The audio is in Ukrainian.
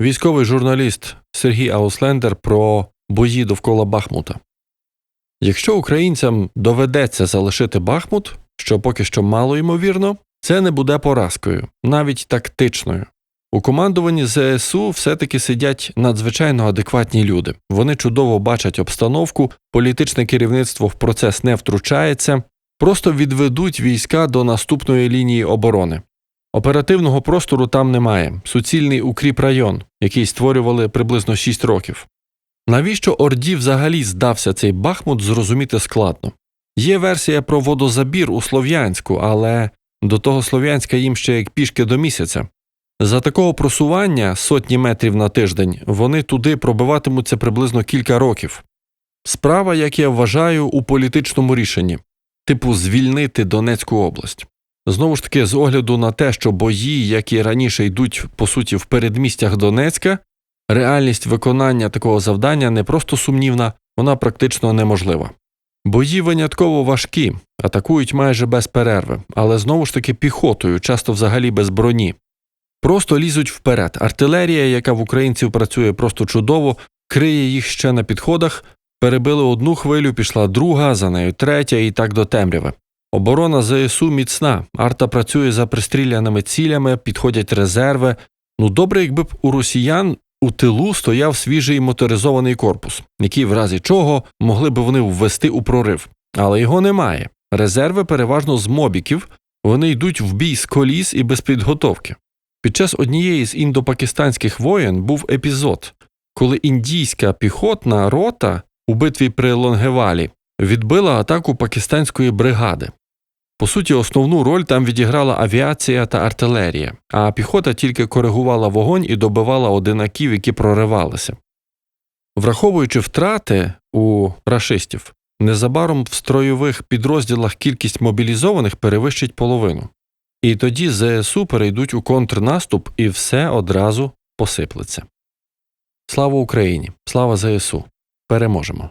військовий журналіст Сергій Ауслендер про бої довкола Бахмута. Якщо українцям доведеться залишити Бахмут, що поки що мало ймовірно, це не буде поразкою, навіть тактичною. У командуванні ЗСУ все-таки сидять надзвичайно адекватні люди. Вони чудово бачать обстановку, політичне керівництво в процес не втручається, просто відведуть війська до наступної лінії оборони. Оперативного простору там немає. Суцільний укріп район, який створювали приблизно 6 років. Навіщо Орді взагалі здався цей Бахмут, зрозуміти складно. Є версія про водозабір у Слов'янську, але до того Слов'янська їм ще як пішки до місяця. За такого просування сотні метрів на тиждень вони туди пробиватимуться приблизно кілька років. Справа, як я вважаю, у політичному рішенні типу звільнити Донецьку область. Знову ж таки, з огляду на те, що бої, як і раніше йдуть по суті в передмістях Донецька, реальність виконання такого завдання не просто сумнівна, вона практично неможлива. Бої винятково важкі, атакують майже без перерви, але знову ж таки піхотою, часто взагалі без броні. Просто лізуть вперед. Артилерія, яка в українців працює просто чудово, криє їх ще на підходах, перебили одну хвилю, пішла друга, за нею третя і так до темряви. Оборона ЗСУ міцна, арта працює за пристріляними цілями, підходять резерви. Ну добре, якби б у росіян у тилу стояв свіжий моторизований корпус, який в разі чого могли б вони ввести у прорив. Але його немає. Резерви переважно з мобіків, вони йдуть в бій з коліс і без підготовки. Під час однієї з індопакистанських воєн був епізод, коли індійська піхотна рота у битві при Лонгевалі відбила атаку пакистанської бригади. По суті, основну роль там відіграла авіація та артилерія, а піхота тільки коригувала вогонь і добивала одинаків, які проривалися. Враховуючи втрати у рашистів, незабаром в стройових підрозділах кількість мобілізованих перевищить половину. І тоді ЗСУ перейдуть у контрнаступ і все одразу посиплеться. Слава Україні! Слава ЗСУ! Переможемо!